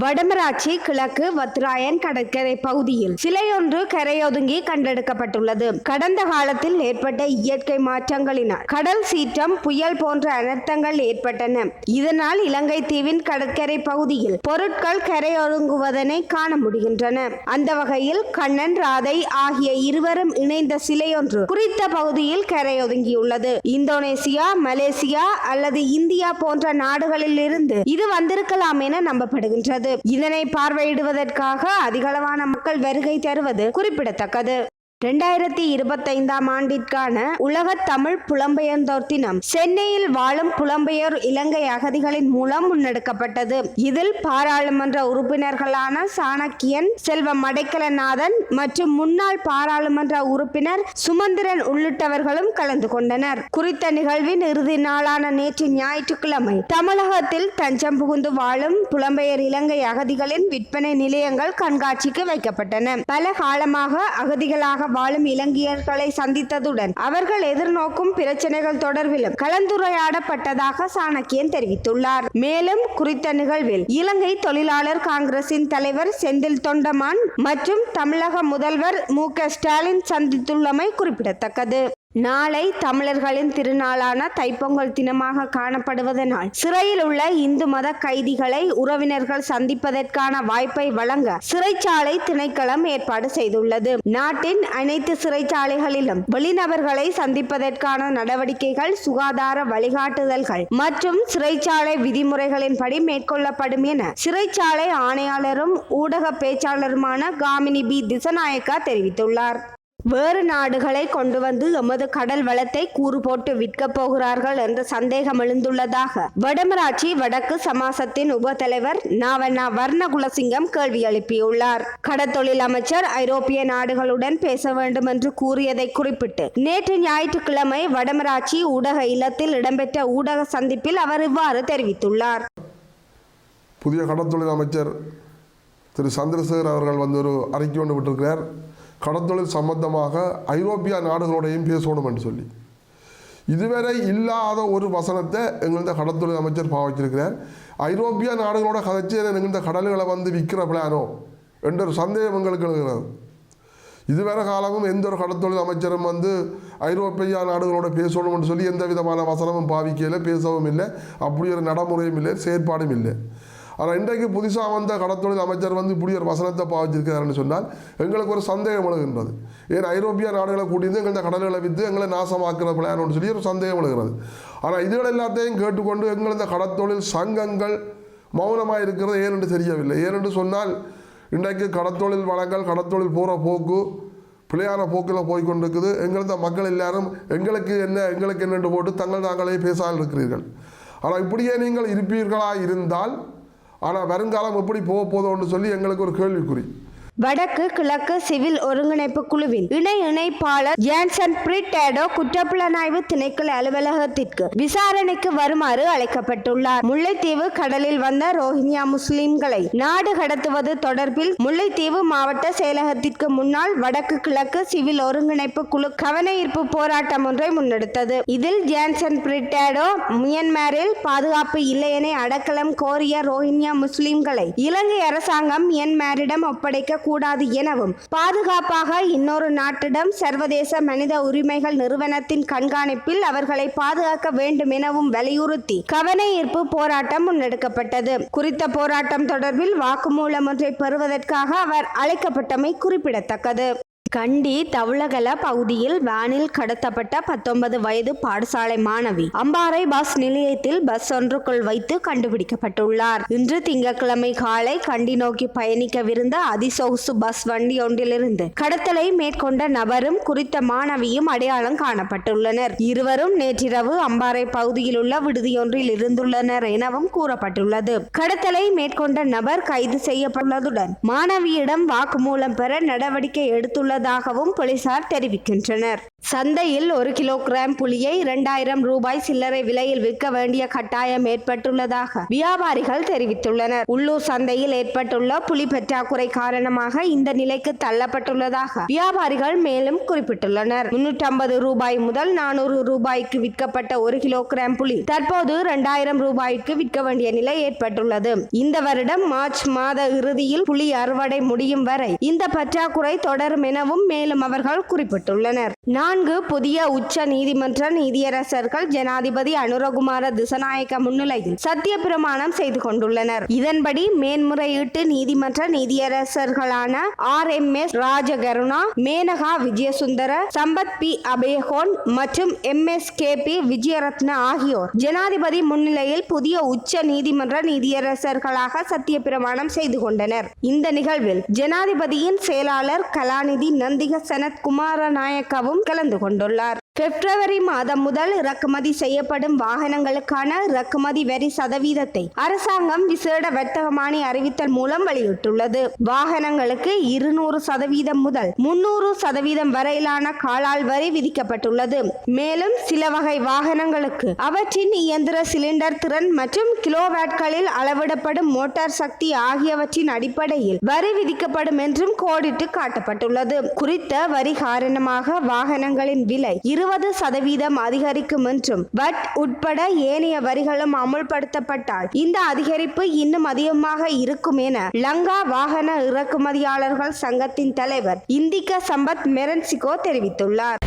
வடமராட்சி கிழக்கு வத்ராயன் கடற்கரை பகுதியில் சிலையொன்று கரையொதுங்கி கண்டெடுக்கப்பட்டுள்ளது. கடந்த காலத்தில் ஏற்பட்ட இயற்கை மாற்றங்களினால் கடல் சீற்றம் புயல் போன்ற அனர்த்தங்கள் ஏற்பட்டன. இதனால் இலங்கை தீவின் கடற்கரை பகுதியில் பொருட்கள் கரையொதுங்குவதனை காண முடிகின்றன. அந்த வகையில் கண்ணன் ராதை ஆகிய இருவரும் இணைந்த சிலையொன்று குறித்த பகுதியில் கரையொதுங்கியுள்ளது. இந்தோனேசியா மலேசியா அல்லது இந்தியா போன்ற நாடுகளில் இருந்து இது வந்திருக்கலாம் என நம்பப்படுகின்றது. இதனை பார்வையிடுவதற்காக அதிகளவான மக்கள் வருகை தருவது குறிப்பிடத்தக்கது. இரண்டாயிரத்தி இருபத்தைந்தாம் ஆண்டிற்கான உலக தமிழ் புலம்பெயர்ந்தோர் தினம். சென்னையில் வாழும் புலம்பெயர் இலங்கை அகதிகளின் மூலம் முன்னெடுக்கப்பட்டது. இதில் பாராளுமன்ற உறுப்பினர்களான சாணக்கியன் செல்வம் மடைக்கலநாதன் மற்றும் முன்னாள் பாராளுமன்ற உறுப்பினர் சுமந்திரன் உள்ளிட்டவர்களும் கலந்து கொண்டனர். குறித்த நிகழ்வின் இறுதி நாளான நேற்று ஞாயிற்றுக்கிழமை தமிழகத்தில் தஞ்சம் புகுந்து வாழும் புலம்பெயர் இலங்கை அகதிகளின் விற்பனை நிலையங்கள் கண்காட்சிக்கு வைக்கப்பட்டன. பல காலமாக அகதிகளாக வாழும் இலங்கையர்களை சந்தித்ததுடன் அவர்கள் எதிர்நோக்கும் பிரச்சனைகள் தொடர்பிலும் கலந்துரையாடப்பட்டதாக சாணக்கியன் தெரிவித்துள்ளார். மேலும் குறித்த நிகழ்வில் இலங்கை தொழிலாளர் காங்கிரசின் தலைவர் செந்தில் தொண்டமான் மற்றும் தமிழக முதல்வர் மு க ஸ்டாலின் சந்தித்துள்ளமை குறிப்பிடத்தக்கது. நாளை தமிழர்களின் திருநாளான தைப்பொங்கல் தினமாக காணப்படுவதனால் சிறையில் உள்ள இந்து மத கைதிகளை உறவினர்கள் சந்திப்பதற்கான வாய்ப்பை வழங்க சிறைச்சாலை திணைக்களம் ஏற்பாடு செய்துள்ளது. நாட்டின் அனைத்து சிறைச்சாலைகளிலும் வெளிநபர்களை சந்திப்பதற்கான நடவடிக்கைகள் சுகாதார வழிகாட்டுதல்கள் மற்றும் சிறைச்சாலை விதிமுறைகளின்படி மேற்கொள்ளப்படும் என சிறைச்சாலை ஆணையாளரும் ஊடக பேச்சாளருமான காமினி பி. திசநாயக்கா தெரிவித்துள்ளார். வேறு நாடுகளை கொண்டு வந்து எமது கடல் வளத்தை கூறு போட்டு விற்கப் போகிறார்கள் என்ற சந்தேகம் எழுந்துள்ளதாக. வடமராட்சி வடக்கு சமாசத்தின் உப தலைவர் நாவண்ணா வர்ணகுலசிங்கம் கேள்வி எழுப்பியுள்ளார். கடத்தொழில் அமைச்சர் ஐரோப்பிய நாடுகளுடன் பேச வேண்டும் என்று கூறியதை குறிப்பிட்டு நேற்று ஞாயிற்றுக்கிழமை வடமராட்சி ஊடக இல்லத்தில் இடம்பெற்ற ஊடக சந்திப்பில் அவர் இவ்வாறு தெரிவித்துள்ளார். புதிய கடத்தொழில் அமைச்சர் திரு சந்திரசேகர் அவர்கள் வந்து ஒரு அறிக்கை ஒன்று விட்டிருக்கிறார். கடற்தொழில் சம்பந்தமாக ஐரோப்பிய நாடுகளோடையும் பேசணும் என்று சொல்லி. இதுவரை இல்லாத ஒரு வசனத்தை எங்கள்த கடத்தொழில் அமைச்சர் பாவிச்சிருக்கிறார் ஐரோப்பிய நாடுகளோட கதைச்சு எங்கள்த கடல்களை வந்து விற்கிற பிளானோ என்ற ஒரு சந்தேகம் எங்களுக்கு எழுகிறது. இதுவரை காலமும் எந்த ஒரு கடத்தொழில் அமைச்சரும் வந்து ஐரோப்பிய நாடுகளோட பேசணும்னு சொல்லி எந்த விதமான வசனமும் பாவிக்கல பேசவும் இல்லை. அப்படி ஒரு நடைமுறையும் இல்லை செயற்பாடும் இல்லை. ஆனால் இன்றைக்கு புதுசாக வந்த கடத்தொழில் அமைச்சர் வந்து இப்படி ஒரு வசனத்தை பாவிச்சிருக்கிறாருன்னு சொன்னால் எங்களுக்கு ஒரு சந்தேகம் எழுகின்றது. ஏன் ஐரோப்பிய நாடுகளை கூட்டியிருந்து எங்கள் கடல்களை விற்று எங்களை நாசமாக்குற பிளான்னு சொல்லி ஒரு சந்தேகம் எழுகிறது. ஆனால் இதுகள் எல்லாத்தையும் கேட்டுக்கொண்டு எங்கள் இந்த கடத்தொழில் சங்கங்கள் மௌனமாக இருக்கிறது ஏனென்று தெரியவில்லை. ஏனென்று சொன்னால் இன்றைக்கு கடத்தொழில் வளங்கள் கடற்தொழில் போகிற போக்கு பிள்ளையான போக்கில் போய் கொண்டிருக்குது எங்களது மக்கள் எல்லாரும் எங்களுக்கு என்ன எங்களுக்கு என்னென்று போட்டு தங்கள் தாங்களே பேசாமல் இருக்கிறீர்கள். ஆனால் இப்படியே நீங்கள் இருப்பீர்களா? இருந்தால் ஆனால் வருங்காலம் எப்படி போக போதோன்னு சொல்லி எங்களுக்கு ஒரு கேள்விக்குறி. வடக்கு கிழக்கு சிவில் ஒருங்கிணைப்பு குழுவின் இணை இணைப்பாளர் ஜான்சன் பிரிட்டேடோ குற்றப்புலனாய்வு திணைக்கள அலுவலகத்திற்கு விசாரணைக்கு வருமாறு அழைக்கப்பட்டுள்ளார். முல்லைத்தீவு கடலில் வந்த ரோஹிங்கியா முஸ்லிம்களை நாடு கடத்துவது தொடர்பில் முல்லைத்தீவு மாவட்ட செயலகத்திற்கு முன்னால் வடக்கு கிழக்கு சிவில் ஒருங்கிணைப்பு குழு கவன ஈர்ப்பு போராட்டம் ஒன்றை முன்னெடுத்தது. இதில் ஜான்சன் பிரிட்டேடோ மியன்மாரில் பாதுகாப்பு இல்லையென அடக்கலம் கோரிய ரோஹிங்கியா முஸ்லிம்களை இலங்கை அரசாங்கம் மியன்மாரிடம் ஒப்படைக்க கூடாது எனவும் பாதுகாப்பாக இன்னொரு நாட்டிடம் சர்வதேச மனித உரிமைகள் நிறுவனத்தின் கண்காணிப்பில் அவர்களை பாதுகாக்க வேண்டும் எனவும் வலியுறுத்தி கவன ஈர்ப்பு போராட்டம் முன்னெடுக்கப்பட்டது. குறித்த போராட்டம் தொடர்பில் வாக்குமூலம் ஒன்றை பெறுவதற்காக அவர் அழைக்கப்பட்டமை குறிப்பிடத்தக்கது. கண்டி தவுளகல பகுதியில் வேனில் கடத்தப்பட்ட பத்தொன்பது வயது பாடசாலை மாணவி. அம்பாறை பஸ் நிலையத்தில் பஸ் ஒன்றுக்குள் வைத்து கண்டுபிடிக்கப்பட்டுள்ளார். இன்று திங்கட்கிழமை காலை கண்டி நோக்கி பயணிக்கவிருந்த அதிசொகுசு பஸ் வண்டி ஒன்றிலிருந்து கடத்தலை மேற்கொண்ட நபரும் குறித்த மாணவியும் அடையாளம் காணப்பட்டுள்ளனர். இருவரும் நேற்றிரவு அம்பாறை பகுதியில் உள்ள விடுதியொன்றில் இருந்துள்ளனர் எனவும் கூறப்பட்டுள்ளது. கடத்தலை மேற்கொண்ட நபர் கைது செய்யப்பட்டுள்ளதுடன் மாணவியிடம் வாக்குமூலம் பெற நடவடிக்கை உள்ளதாகவும் போலீசார் தெரிவிக்கின்றனர். சந்தையில் ஒரு கிலோகிராம் புளியை இரண்டாயிரம் ரூபாய் சில்லறை விலையில் விற்க வேண்டிய கட்டாயம் ஏற்பட்டுள்ளதாக வியாபாரிகள் தெரிவித்துள்ளனர். உள்ளூர் சந்தையில் ஏற்பட்டுள்ள புலி பற்றாக்குறை காரணமாக இந்த நிலைக்கு தள்ளப்பட்டுள்ளதாக வியாபாரிகள் மேலும் குறிப்பிட்டுள்ளனர். முன்னூற்றி ரூபாய் முதல் நானூறு ரூபாய்க்கு விற்கப்பட்ட ஒரு கிலோகிராம் புளி தற்போது இரண்டாயிரம் ரூபாய்க்கு விற்க வேண்டிய நிலை ஏற்பட்டுள்ளது. இந்த வருடம் மார்ச் மாத இறுதியில் புலி அறுவடை முடியும் வரை இந்த பற்றாக்குறை தொடரும் எனவும் மேலும் அவர்கள் குறிப்பிட்டுள்ளனர். நான் நான்கு புதிய உச்ச நீதிமன்ற நீதியரசர்கள் ஜனாதிபதி அனுரகுமார திசநாயக்க முன்னிலையில் சத்திய பிரமாணம் செய்து கொண்டுள்ளனர். இதன்படி மேன்முறையீட்டு நீதிமன்ற நீதியரசர்களான R M S Rajakaruna Menaka Wijesundara Sampath P Abeykoon மற்றும் M S K P Wijeratne ஆகியோர் ஜனாதிபதி முன்னிலையில் புதிய உச்ச நீதிமன்ற நீதியரசர்களாக சத்திய பிரமாணம் செய்து கொண்டனர். இந்த நிகழ்வில் ஜனாதிபதியின் செயலாளர் கலாநிதி நந்திக சனத் குமாரநாயக்கவும் கலந்து கொண்டுள்ளார் பிப்ரவரி மாதம் முதல் இறக்குமதி செய்யப்படும் வாகனங்களுக்கான இறக்குமதி வரி சதவீதத்தை அரசாங்கம் விசேட வர்த்தகமானி அறிவித்தல் மூலம் வெளியிட்டுள்ளது. வாகனங்களுக்கு இருநூறு சதவீதம் முதல் முன்னூறு சதவீதம் வரையிலான காலால் வரி விதிக்கப்பட்டுள்ளது. மேலும் சில வகை வாகனங்களுக்கு அவற்றின் இயந்திர சிலிண்டர் திறன் மற்றும் கிலோவாட்களில் அளவிடப்படும் மோட்டார் சக்தி ஆகியவற்றின் அடிப்படையில் வரி விதிக்கப்படும் என்றும் கோடிட்டு காட்டப்பட்டுள்ளது. குறித்த வரி காரணமாக வாகனங்களின் விலை இருபது சதவீதம் அதிகரிக்கும் என்றும் வட் உட்பட ஏனைய வரிகளும் அமுல்படுத்தப்பட்டால் இந்த அதிகரிப்பு இன்னும் அதிகமாக இருக்கும் என லங்கா வாகன இறக்குமதியாளர்கள் சங்கத்தின் தலைவர் இந்திக சம்பத் மெரன்சிகோ தெரிவித்துள்ளார்.